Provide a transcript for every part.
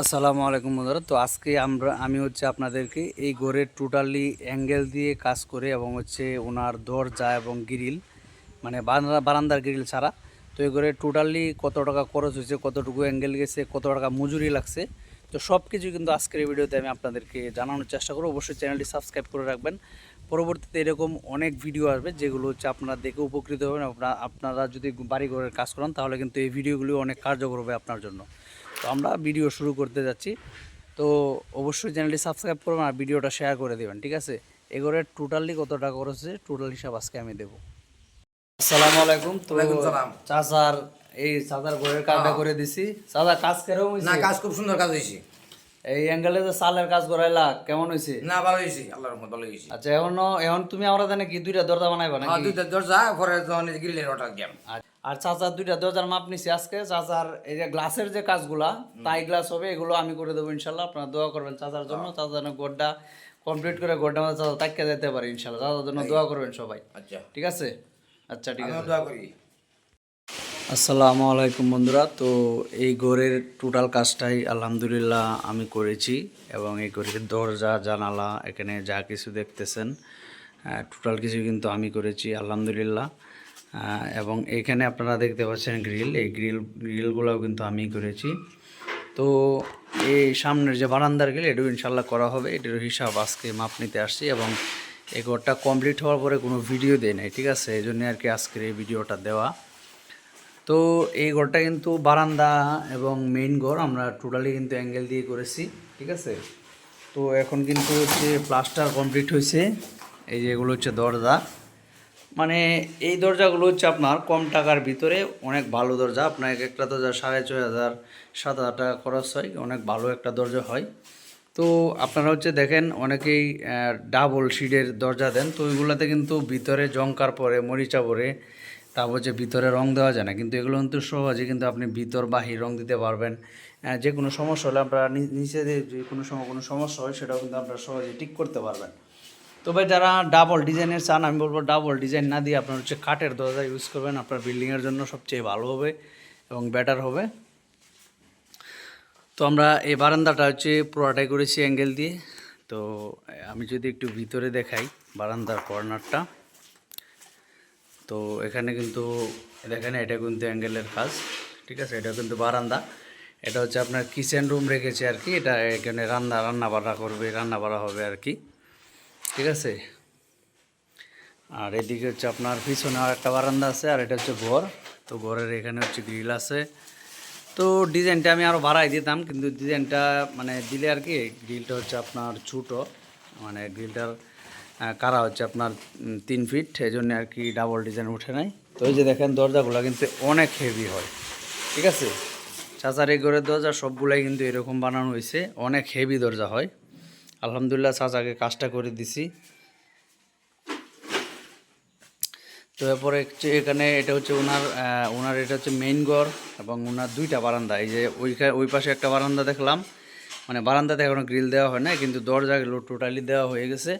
আসসালামু আলাইকুম বন্ধুরা। তো আজকে আমরা, আমি হচ্ছে আপনাদেরকে এই ঘরের টোটালি অ্যাঙ্গেল দিয়ে কাজ করে এবং হচ্ছে ওনার দরজা এবং গ্রিল মানে বারান্দা, বারান্দার গ্রিল ছাড়া। তো এই ঘরে টোটালি কত টাকা খরচ হয়েছে, কতটুকু অ্যাঙ্গেল গেছে, কত টাকা মজুরি লাগছে, তো সব কিছু কিন্তু আজকের এই ভিডিওতে আমি আপনাদেরকে জানানোর চেষ্টা করব। অবশ্যই চ্যানেলটি সাবস্ক্রাইব করে রাখবেন। পরবর্তীতে এরকম অনেক ভিডিও আসবে যেগুলো হচ্ছে আপনারা দেখে উপকৃত হবেন। আপনারা যদি বাড়ি ঘরের কাজ করেন তাহলে কিন্তু এই ভিডিওগুলি অনেক কার্যকর হবে আপনার জন্য। তো আমরা ভিডিও শুরু করতে যাচ্ছি। তো অবশ্যই চ্যানেলটি সাবস্ক্রাইব করবেন আর ভিডিওটা শেয়ার করে দেবেন ঠিক আছে? এগোরে টোটালি কত টাকা খরচ টোটাল হিসাব আজকে আমি দেবো। আসসালামু আলাইকুম। তো চাচার এই চাচার ঘরের কাজটা করে দিছি। চাচা কাজ কেরম না কাজ খুব সুন্দর কাজ হয়েছে। এই অ্যাঙ্গেলে যে সালের কাজ করাইলা কেমন হয়েছে? না ভালো হয়েছে। আল্লাহর রহমত ভালো আচ্ছা এখনও এখন তুমি আমরা জানে কি দুইটা দরজা বানাইবা আর নাকি? দুইটা দরজা ঘরে গ্রিলের অর্ডার আর- চাচার দুইটা দরজার মাপ নিছি আজকে। চাচার এই যে গ্লাসের যে কাজগুলা তাই গ্লাস হবে এগুলো আমি করে দেবো ইনশাল্লাহ। আপনারা দোয়া করবেন চাচার জন্য। চাচা যেন গোড্ডা কমপ্লিট করে গোড্ডা মধ্যে চাচা তাকিয়ে যেতে পারে ইনশাল্লাহ। চাচার জন্য দোয়া করবেন সবাই। আচ্ছা। ঠিক আছে? আচ্ছা ঠিক আছে। দোয়া করি। আসসালামু আলাইকুম বন্ধুরা। তো এই ঘরের টোটাল কাজটাই আলহামদুলিল্লাহ আমি করেছি এবং এই ঘরের দরজা জানালা এখানে যা কিছু দেখতেছেন টোটাল কিছু কিন্তু আমি করেছি আলহামদুলিল্লাহ। এবং এখানে আপনারা দেখতে পাচ্ছেন গ্রিল। এই গ্রিল, গ্রিলগুলোও কিন্তু আমি করেছি। তো এই সামনের যে বারান্দার গ্রিল, এটাও ইনশাল্লাহ করা হবে। এটার হিসাব আজকে মাপ নিতে আসছি এবং এই ঘরটা কমপ্লিট হওয়ার পরে কোনো ভিডিও দেয় নাই, ঠিক আছে? এই জন্য আর কি আজকের এই ভিডিওটা দেওয়া। তো এই ঘরটা কিন্তু বারান্দা এবং মেইন ঘর, আমরা টোটালি কিন্তু অ্যাঙ্গেল দিয়ে করেছি, ঠিক আছে? তো এখন কিন্তু হচ্ছে প্লাস্টার কমপ্লিট হয়েছে। এই যে এগুলো হচ্ছে দরজা। মানে এই দরজাগুলো হচ্ছে আপনার কম টাকার ভিতরে অনেক ভালো দরজা। আপনার এক একটা দরজা সাড়ে ছয় হাজার, সাত হাজার টাকা খরচ হয়, অনেক ভালো একটা দরজা হয়। তো আপনারা হচ্ছে দেখেন, অনেকেই ডাবল শিডের দরজা দেন, তো ওইগুলোতে কিন্তু ভিতরে জঙ্কার পরে, মরিচা পরে, তারপর হচ্ছে ভিতরে রং দেওয়া যায় না। কিন্তু এগুলো কিন্তু সহজে কিন্তু আপনি ভিতর বাহির রং দিতে পারবেন। যে কোনো সমস্যা হলে আপনারা নিচে যে কোনো সময় কোনো সমস্যা হয়, সেটাও কিন্তু আপনারা সহজে ঠিক করতে পারবেন। তবে যারা ডাবল ডিজাইনের চান, আমি বলব ডাবল ডিজাইন না দিয়ে আপনার হচ্ছে কাঠের দরজা ইউজ করবেন। আপনার বিল্ডিংয়ের জন্য সবচেয়ে ভালো হবে এবং বেটার হবে। তো আমরা এই বারান্দাটা হচ্ছে পুরোটাই করেছি অ্যাঙ্গেল দিয়ে। তো আমি যদি একটু ভিতরে দেখাই বারান্দার কর্নারটা। তো এখানে কিন্তু দেখেন, এটা কিন্তু অ্যাঙ্গেলের কাজ, ঠিক আছে? এটা কিন্তু বারান্দা। এটা হচ্ছে আপনার কিচেন রুম রেখেছে আর কি। এটা এখানে রান্না রান্না বাড়া করবে রান্না বাড়া হবে আর কি। ঠিক আছে? আর এদিকে হচ্ছে আপনার পিছনে আর একটা বারান্দা আছে, আর এটা হচ্ছে ঘর। তো ঘরের এখানে হচ্ছে গ্রিল আছে। তো ডিজাইনটা আমি আরও বাড়াই দিতাম, কিন্তু ডিজাইনটা মানে দিলে আর কি, গ্রিলটা হচ্ছে আপনার ছোটো। মানে গ্রিলটার কারা হচ্ছে আপনার তিন ফিট এই জন্য আর কি ডাবল ডিজাইন উঠে নাই। তো এই যে দেখেন, দরজাগুলো কিন্তু অনেক হেভি হয়। ঠিক আছে? চাচার এই ঘরের দরজা সবগুলাই কিন্তু এরকম বানানো হয়েছে, অনেক হেভি দরজা হয়। আলহামদুলিল্লাহ, চাচাকে কাজটা করে দিছি। তো এরপরে হচ্ছে এখানে এটা হচ্ছে ওনার ওনার এটা হচ্ছে মেইন ঘর এবং ওনার দুইটা বারান্দা। এই যে ওইখানে ওই পাশে একটা বারান্দা দেখলাম। মানে বারান্দাতে এখনও গ্রিল দেওয়া হয় না কিন্তু দরজা টোটালি দেওয়া হয়ে গেছে।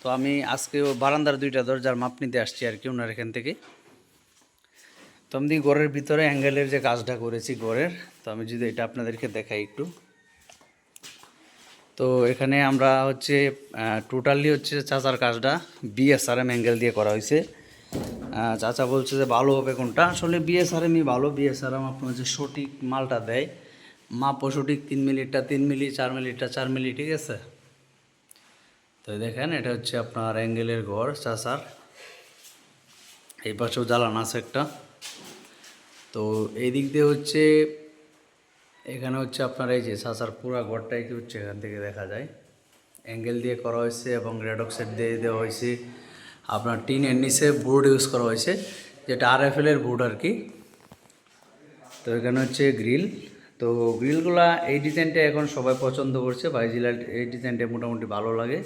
তো আমি আজকে বারান্দার দুইটা দরজার মাপ নিতে আসছি আর কি ওনার এখান থেকে। তো আমি ঘরের ভিতরে অ্যাঙ্গেলের যে কাজটা করেছি ঘরের, তো আমি যদি এটা আপনাদেরকে দেখাই একটু। তো এখানে আমরা হচ্ছে টোটালি হচ্ছে চাচার কাজটা বিএসআরএম অ্যাঙ্গেল দিয়ে করা হয়েছে। চাচা বলছে যে ভালো হবে কোনটা? আসলে বিএসআরএমই ভালো। বিএসআরএম আপনার হচ্ছে সঠিক মালটা দেয় মাপও সঠিক তিন মিলিটা তিন মিলি, চার মিলিটা চার মিলি, ঠিক আছে? তো দেখেন, এটা হচ্ছে আপনার অ্যাঙ্গেলের ঘর চাচার। এই পাশেও জ্বালান আছে একটা। তো এই দিক দিয়ে হচ্ছে এখানে হচ্ছে আপনার এই যে সাসার পুরো ঘরটাই কি হচ্ছে এখান থেকে দেখা যায়। অ্যাঙ্গেল দিয়ে করা হয়েছে এবং রেডক্সেট দিয়ে দেওয়া হয়েছে। আপনার টিনের নিচে বোর্ড ইউজ করা হয়েছে, যেটা আর এফ এর বোর্ড আর কি। তো এখানে হচ্ছে গ্রিল। তো গ্রিলগুলা এই ডিজাইনটা এখন সবাই পছন্দ করছে বাইজিলা এই ডিজাইনটা মোটামুটি ভালো লাগে।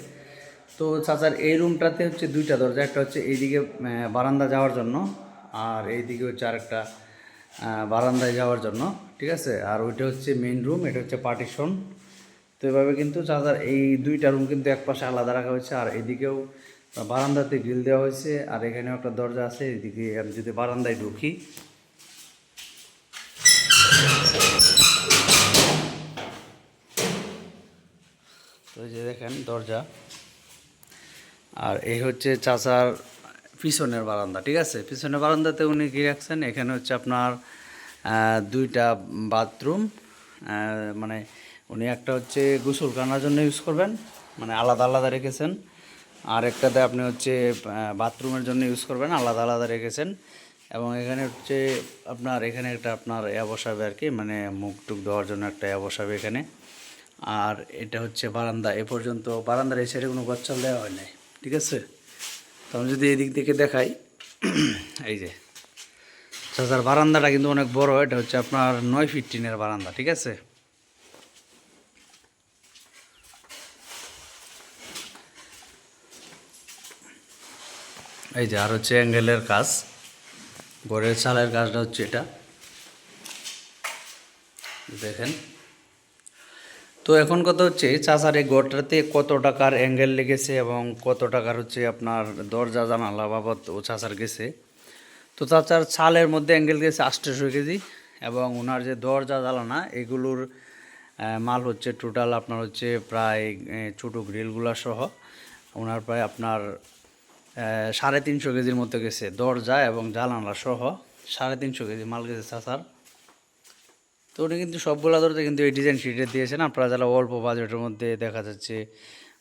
তো চাচার এই রুমটাতে হচ্ছে দুইটা দরজা, একটা হচ্ছে এইদিকে বারান্দা যাওয়ার জন্য, আর এইদিকে হচ্ছে আরেকটা বারান্দায় যাওয়ার জন্য, ঠিক আছে? আর ওইটা হচ্ছে মেন রুম এটা হচ্ছে পার্টিশন তো এভাবে কিন্তু চাচার এই দুইটা রুম কিন্তু এক পাশে আলাদা রাখা হয়েছে, আর এদিকেও বারান্দাতে গ্রিল দেওয়া হয়েছে, আর এখানেও একটা দরজা আছে, এদিকে আমি যদি বারান্দায় ঢুকি। তো যে দেখেন দরজা। আর এই হচ্ছে চাচার পিছনের বারান্দা, ঠিক আছে? পিছনের বারান্দাতে উনি কি রাখছেন? এখানে হচ্ছে আপনার দুইটা বাথরুম মানে উনি একটা হচ্ছে গোসল করার জন্য ইউজ করবেন মানে আলাদা আলাদা রেখেছেন। আর একটাতে আপনি হচ্ছে বাথরুমের জন্য ইউজ করবেন, আলাদা আলাদা রেখেছেন। এবং এখানে হচ্ছে আপনার, এখানে একটা আপনার এ বসাবে আর কি মানে মুখ টুক দেওয়ার জন্য একটা এ বসাবে এখানে। আর এটা হচ্ছে বারান্দা, এ পর্যন্ত বারান্দার এই সাইডে কোনো গচ্ছাল দেওয়া হয় নাই, ঠিক আছে? তো আমি যদি এই দিক থেকে দেখাই, এই যে, চাচার বারান্দাটা কিন্তু অনেক বড়, এটা হচ্ছে আপনার নয় ফিট টিনের বারান্দা, ঠিক আছে? এই যে, আর হচ্ছে অ্যাঙ্গেলের কাজ, ঘরের চালের কাজটা হচ্ছে এটা। দেখেন। তো এখন কথা হচ্ছে, চাচার এই ঘরটাতে কত টাকার অ্যাঙ্গেল লেগেছে এবং কত টাকার হচ্ছে আপনার দরজা, জানালা বাবদ ও চাচার গেছে। তো চাচার ছালের মধ্যে অ্যাঙ্গেল গেছে আটশোশো কেজি এবং ওনার যে দরজা জ্বালানা এগুলোর মাল হচ্ছে টোটাল আপনার হচ্ছে প্রায় ছোটো গ্রিলগুলা সহ ওনার প্রায় আপনার সাড়ে তিনশো কেজির মতো গেছে দরজা এবং জানালা সহ সাড়ে তিনশো কেজি মাল গেছে চাচার। তো উনি কিন্তু সবগুলা দরজা কিন্তু এই ডিজাইন শিটের দিয়েছেন। আপনারা যারা অল্প বাজেটের মধ্যে দেখা যাচ্ছে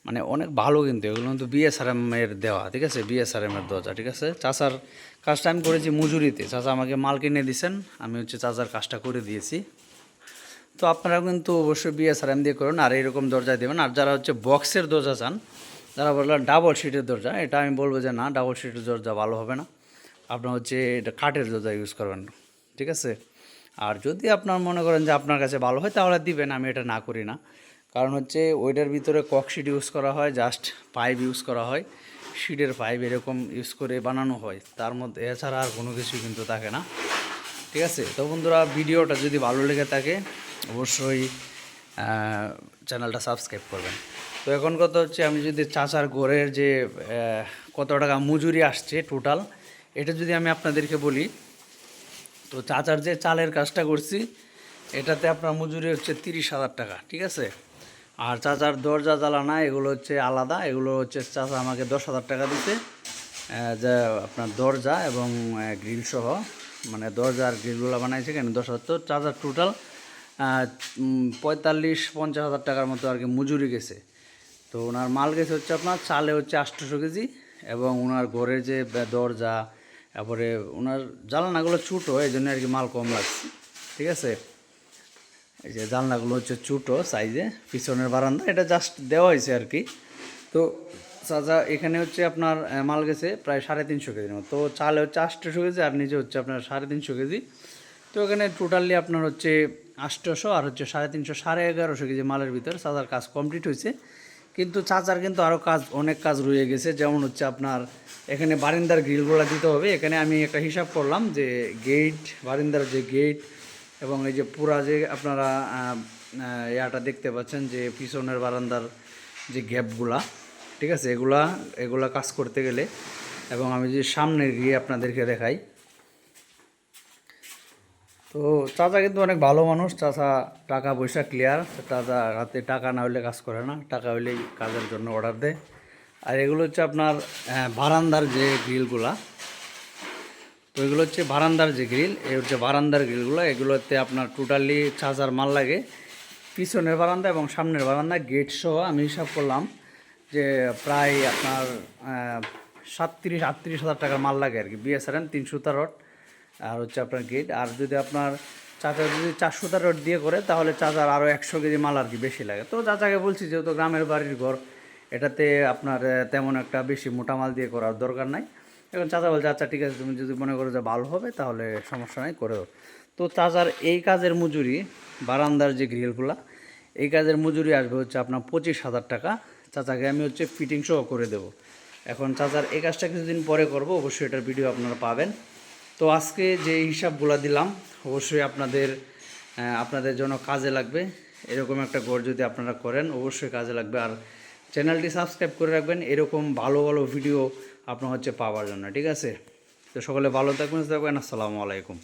মানে অনেক ভালো কিন্তু, এগুলো কিন্তু বিএসআরএম এর দেওয়া, ঠিক আছে? বিএসআরএম এর দরজা, ঠিক আছে? চাচার কাজটা আমি করেছি মজুরিতে। চাচা আমাকে মাল কিনে দিয়েছেন, আমি হচ্ছে চাচার কাজটা করে দিয়েছি। তো আপনারা কিন্তু অবশ্যই বিএসআরএম দিয়ে করুন, আর এরকম দরজা দেবেন। আর যারা হচ্ছে বক্সের দরজা চান, যারা বললেন ডাবল শিটের দরজা, এটা আমি বলব যে না ডাবল শিটের দরজা ভালো হবে না। আপনার হচ্ছে এটা কাঠের দরজা ইউজ করবেন, ঠিক আছে? আর যদি আপনার মনে করেন যে আপনার কাছে ভালো হয়, তাহলে দিবেন, আমি এটা না করি না। কারণ হচ্ছে ওইটার ভিতরে কক শিট ইউজ করা হয় জাস্ট পাইপ ইউজ করা হয়। শিটের পাইপ এরকম ইউজ করে বানানো হয়। তার মধ্যে এছাড়া আর কোনো কিছু কিন্তু থাকে না। ঠিক আছে? তো বন্ধুরা, ভিডিওটা যদি ভালো লেগে থাকে, অবশ্যই চ্যানেলটা সাবস্ক্রাইব করবেন। তো এখন কথা হচ্ছে, আমি যদি চাচার গোড়ের যে কত টাকা মজুরি আসছে টোটাল এটা যদি আমি আপনাদেরকে বলি তো চাচার যে চালের কাজটা করছি, এটাতে আপনার মজুরি হচ্ছে তিরিশ হাজার টাকা, ঠিক আছে? আর চাচার দরজা জ্বালানা, এগুলো হচ্ছে আলাদা, এগুলো হচ্ছে চাচা আমাকে দশ হাজার টাকা দিতে যে আপনার দরজা এবং গ্রিল সহ মানে দরজা আর গ্রিলগুলো বানাইছে কেন? দশ হাজার তো চাচার টোটাল পঁয়তাল্লিশ, পঞ্চাশ হাজার টাকার মতো আর কি মজুরি গেছে। তো ওনার মাল গেছে হচ্ছে আপনার চালে হচ্ছে আটশোশো কেজি এবং ওনার ঘরের যে দরজা তারপরে ওনার জানলাগুলো ছোটো, এই জন্য আর কি মাল কম লাগছে। ঠিক আছে? এই যে জানলাগুলো হচ্ছে ছোটো সাইজে, পিছনের বারান্দা, এটা জাস্ট দেওয়া হয়েছে আর কি। তো চাচা, এখানে হচ্ছে আপনার মাল গেছে প্রায় সাড়ে তিনশো কেজির মতো। তো চালে হচ্ছে আটশোশো কেজি আর নিচে হচ্ছে আপনার সাড়ে তিনশো কেজি। তো এখানে টোটালি আপনার হচ্ছে আটশোশো আর হচ্ছে সাড়ে তিনশো, সাড়ে এগারোশো কেজি মালের ভিতরে চাচার কাজ কমপ্লিট হয়েছে। কিন্তু চাচার কিন্তু আরও কাজ, অনেক কাজ রয়ে গেছে। যেমন হচ্ছে আপনার এখানে বারিন্দার গ্রিলগুলো দিতে হবে। এখানে আমি একটা হিসাব করলাম যে গেট বারিন্দার যে গেট এবং এই যে পুরা যে আপনারা ইয়াটা দেখতে পাচ্ছেন যে পিছনের বারান্দার যে গ্যাপগুলা ঠিক আছে? এগুলা এগুলা কাজ করতে গেলে এবং আমি যদি সামনে গিয়ে আপনাদেরকে দেখাই। তো চাচা কিন্তু অনেক ভালো মানুষ। চাচা টাকা পয়সা ক্লিয়ার চাচা রাতে টাকা না হলে কাজ করে না। টাকা হলেই কাজের জন্য অর্ডার দেয়। আর এগুলো হচ্ছে আপনার বারান্দার যে গ্রিলগুলা তো এগুলো হচ্ছে বারান্দার যে গ্রিল এই হচ্ছে বারান্দার গ্রিলগুলো এগুলোতে আপনার টোটালি চার্জার মাল লাগে। পিছনের বারান্দা এবং সামনের বারান্দা গেট সহ আমি হিসাব করলাম যে প্রায় আপনার সাতত্রিশ, আটত্রিশ হাজার টাকার মাল লাগে আর কি। বিএসআরএম তিনশো রড আর হচ্ছে আপনার গেট আর যদি আপনার চাচার যদি চারশো রড দিয়ে করে, তাহলে চাচার আরও একশো কেজি মাল আর কি বেশি লাগে। তো চাচাকে বলছি, যেহেতু গ্রামের বাড়ির ঘর, এটাতে আপনার তেমন একটা বেশি মোটা মাল দিয়ে করার দরকার নাই। এখন চাচা বলছে আচ্ছা ঠিক আছে, তুমি যদি মনে করো যে ভালো হবে, তাহলে সমস্যা নাই, করে তো চাচার এই কাজের মজুরি, বারান্দার যে গ্রিলগুলা এই কাজের মজুরি আসবে হচ্ছে আপনার পঁচিশ হাজার টাকা। চাচাকে আমি হচ্ছে ফিটিং সহ করে দেবো। এখন চাচার এই কাজটা কিছুদিন পরে করব, অবশ্যই এটার ভিডিও আপনারা পাবেন। তো আজকে যে হিসাবগুলো দিলাম, অবশ্যই আপনাদের আপনাদের জন্য কাজে লাগবে। এরকম একটা ঘর যদি আপনারা করেন, অবশ্যই কাজে লাগবে। আর চ্যানেলটি সাবস্ক্রাইব করে রাখবেন, এরকম ভালো ভালো ভিডিও আপনার হচ্ছে পাওয়ার জন্য, ঠিক আছে? তো সকলে ভালো থাকবেন থাকবেন, আসসালামু আলাইকুম।